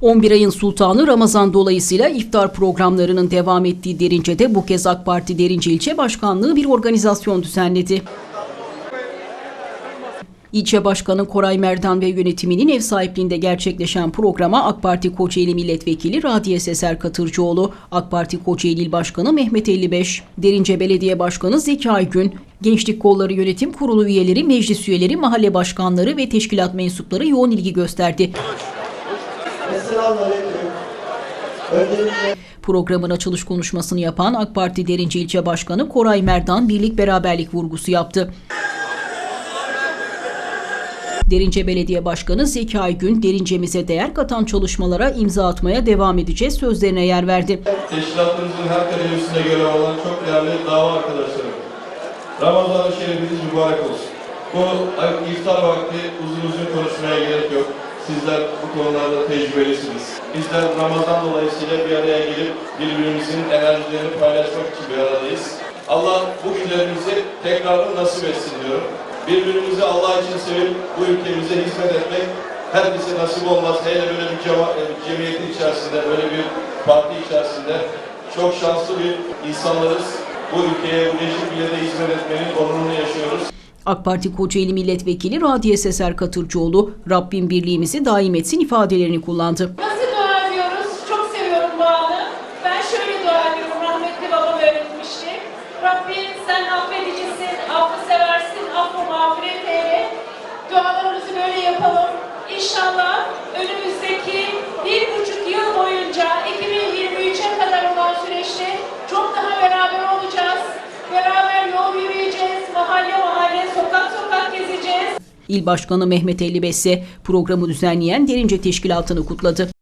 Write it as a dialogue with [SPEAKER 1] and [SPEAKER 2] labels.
[SPEAKER 1] 11 ayın sultanı Ramazan dolayısıyla iftar programlarının devam ettiği Derince'de bu kez AK Parti Derince İlçe Başkanlığı bir organizasyon düzenledi. İlçe Başkanı Koray Merdan ve yönetiminin ev sahipliğinde gerçekleşen programa AK Parti Kocaeli Milletvekili Radiye Seser Katırcıoğlu, AK Parti Kocaeli İl Başkanı Mehmet 55, Derince Belediye Başkanı Zeki Aygün, Gençlik Kolları Yönetim Kurulu üyeleri, meclis üyeleri, mahalle başkanları ve teşkilat mensupları yoğun ilgi gösterdi.
[SPEAKER 2] Selamünaleyküm. Öncelikle
[SPEAKER 1] Programın açılış konuşmasını yapan AK Parti Derince İlçe Başkanı Koray Merdan birlik beraberlik vurgusu yaptı. Derince Belediye Başkanı Zeki Aygün, Derince'mize değer katan çalışmalara imza atmaya devam edeceğiz sözlerine yer verdi.
[SPEAKER 3] Teşkilatımızın her kademesinde görev alan çok değerli dava arkadaşlarım. Ramazan-ı Şerifiniz mübarek olsun. Bu ay- iftar vakti uzun uzun konuşmaya gerek yok. Sizler bu konularda tecrübelisiniz. Bizler Ramazan dolayısıyla bir araya gelip birbirimizin enerjilerini paylaşmak için bir aradayız. Allah bu günlerimizi tekrarını nasip etsin diyorum. Birbirimizi Allah için sevip bu ülkemize hizmet etmek herkese nasip olmaz. Hele böyle bir cema- e, cemiyetin içerisinde, böyle bir parti içerisinde çok şanslı bir insanlarız. Bu ülkeye, bu millete hizmet etmenin onurunu yaşıyoruz.
[SPEAKER 1] AK Parti Kocaeli Milletvekili Radiye Seser Katırcıoğlu, Rabbim birliğimizi daim etsin ifadelerini kullandı.
[SPEAKER 4] Nasıl
[SPEAKER 1] İl Başkanı Mehmet 55 ise programı düzenleyen Derince Teşkilatı'nı kutladı.